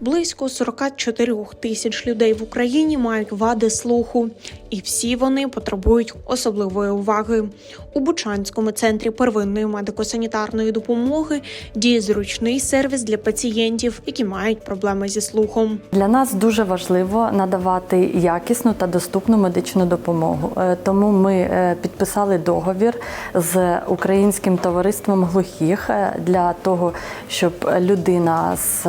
Близько 44 тисяч людей в Україні мають вади слуху, і всі вони потребують особливої уваги. У Бучанському центрі первинної медико-санітарної допомоги діє зручний сервіс для пацієнтів, які мають проблеми зі слухом. Для нас дуже важливо надавати якісну та доступну медичну допомогу. Е, Тому ми е, підписали договір з українським товариством глухих е, для того, щоб людина з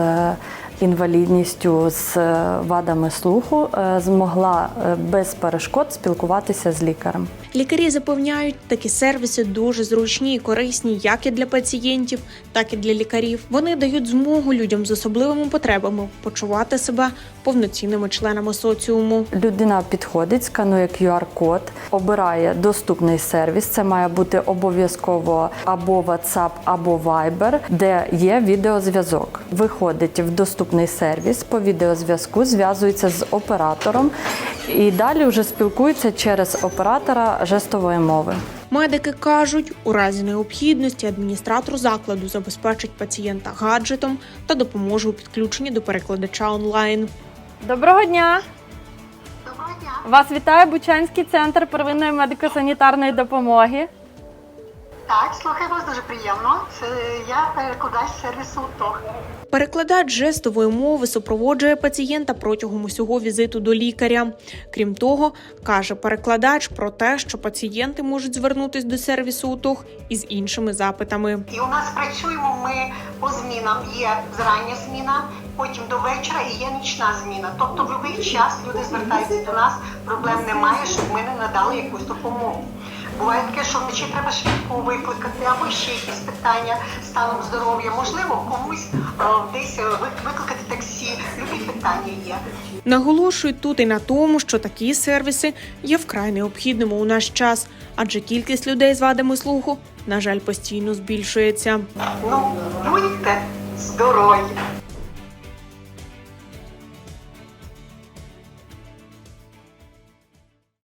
інвалідністю з е, вадами слуху е, змогла е, без перешкод спілкуватися з лікарем. Лікарі запевняють, такі сервіси дуже зручні і корисні як і для пацієнтів, так і для лікарів. Вони дають змогу людям з особливими потребами почувати себе повноцінними членами соціуму. Людина підходить, сканує QR-код, обирає доступний сервіс. Це має бути обов'язково або WhatsApp, або Viber, де є відеозв'язок. Виходить в доступний сервіс по відеозв'язку, зв'язується з оператором і далі вже спілкується через оператора жестової мови. Медики кажуть, у разі необхідності адміністратор закладу забезпечить пацієнта гаджетом та допоможе у підключенні до перекладача онлайн. Доброго дня! Доброго дня. Вас вітає Бучанський центр первинної медико-санітарної допомоги. Так, слухай вас дуже приємно. Це я перекладач сервісу ТОГ. Перекладач жестової мови супроводжує пацієнта протягом усього візиту до лікаря. Крім того, каже перекладач про те, що пацієнти можуть звернутись до сервісу УТОГ із іншими запитами. І у нас працюємо ми по змінам. Є зрання зміна, потім до вечора і є нічна зміна. Тобто, в будь-який час люди звертаються до нас, проблем немає, щоб ми не надали якусь допомогу. Буває таке, що вночі треба швидко викликати або ще якісь питання станом здоров'я. Можливо, комусь е, десь е, викликати таксі. Любі питання є. Наголошують тут і на тому, що такі сервіси є вкрай необхідними у наш час, адже кількість людей з вадами слуху, на жаль, постійно збільшується. Ну, будьте здорові!